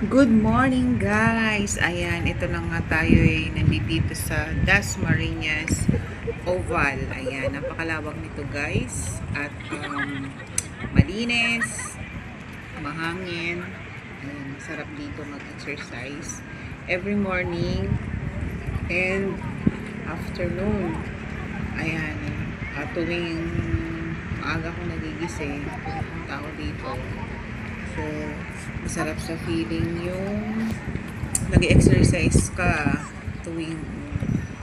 Good morning guys! Ayan, ito na nga tayo ay nandito sa Dasmariñas Oval. Ayan, napakalawak nito guys. At um, malinis, mahangin. Ayan, masarap dito mag-exercise. Every morning and afternoon. Ayan, at tuwing maaga ko nagigising, pupunta ako dito. So, masarap sa feeling yung nag-exercise ka tuwing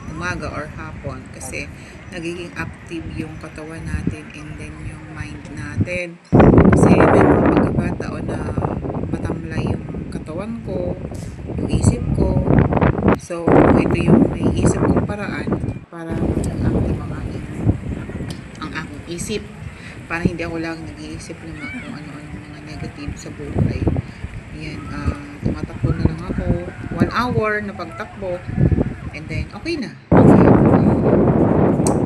umaga or hapon kasi nagiging active yung katawan natin and then yung mind natin. Kasi may mga pagkakataon na matamlay yung katawan ko, yung isip ko. So, ito yung naiisip kong paraan para maging active ang aking ang aking isip para hindi ako lang nag-iisip ng mga kung ano-ano negative sa buhay. Ayan, ah, tumatakbo na lang ako. One hour na pagtakbo. And then, okay na.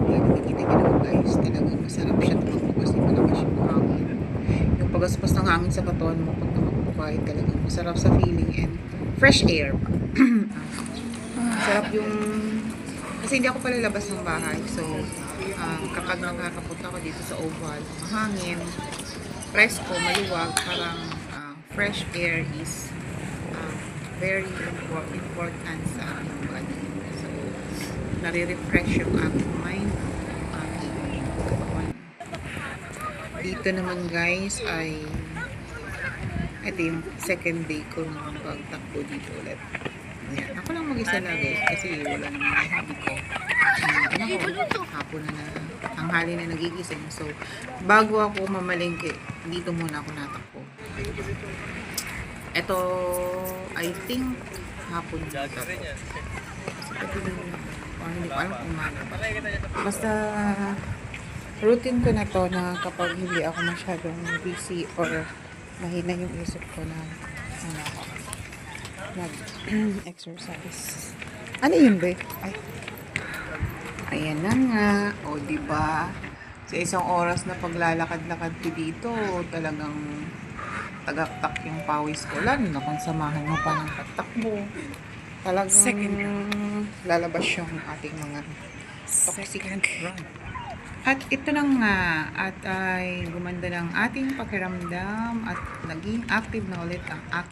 Ayan, nakikita niyo naman guys. Talagang masarap siya tumakbo kasi malakas yung hangin. Yung pagaspas ng hangin sa katawan mo pag tumakbo ka, talagang masarap sa feeling and fresh air pa. Sarap yung kasi hindi ako palalabas ng bahay. So, um, kapag nakakapunta ako dito sa oval, mahangin, presko, maluwag, parang uh, fresh air is uh, very impor- important sa aking body. So, nare-refresh yung aking mind, katawan. Dito naman guys ay ito yung second day ko ng pagtakbo dito ulit. Ayan. Ako lang mag-isa na guys kasi wala naman yung hobby ko. Um, ano ko, hapon na na, tanghali na nagigising. So, bago ako mamalingki, dito muna ako natakbo. Ito, I think, hapon dito. Kasi pati din, parang hindi ko alam kung umaga. Basta, routine ko na to na kapag hindi ako masyadong busy or mahina yung isip ko na ano ako nag-exercise. Ano yun, be? Ay. Ayan na nga. O, di ba? Sa isang oras na paglalakad-lakad ko dito, talagang tagaktak yung pawis ko. Lalo na kung samahan mo pa ng patakbo. Talagang lalabas yung ating mga toxic run. At ito na nga, at ay gumanda ng ating pakiramdam at naging active na ulit ang aking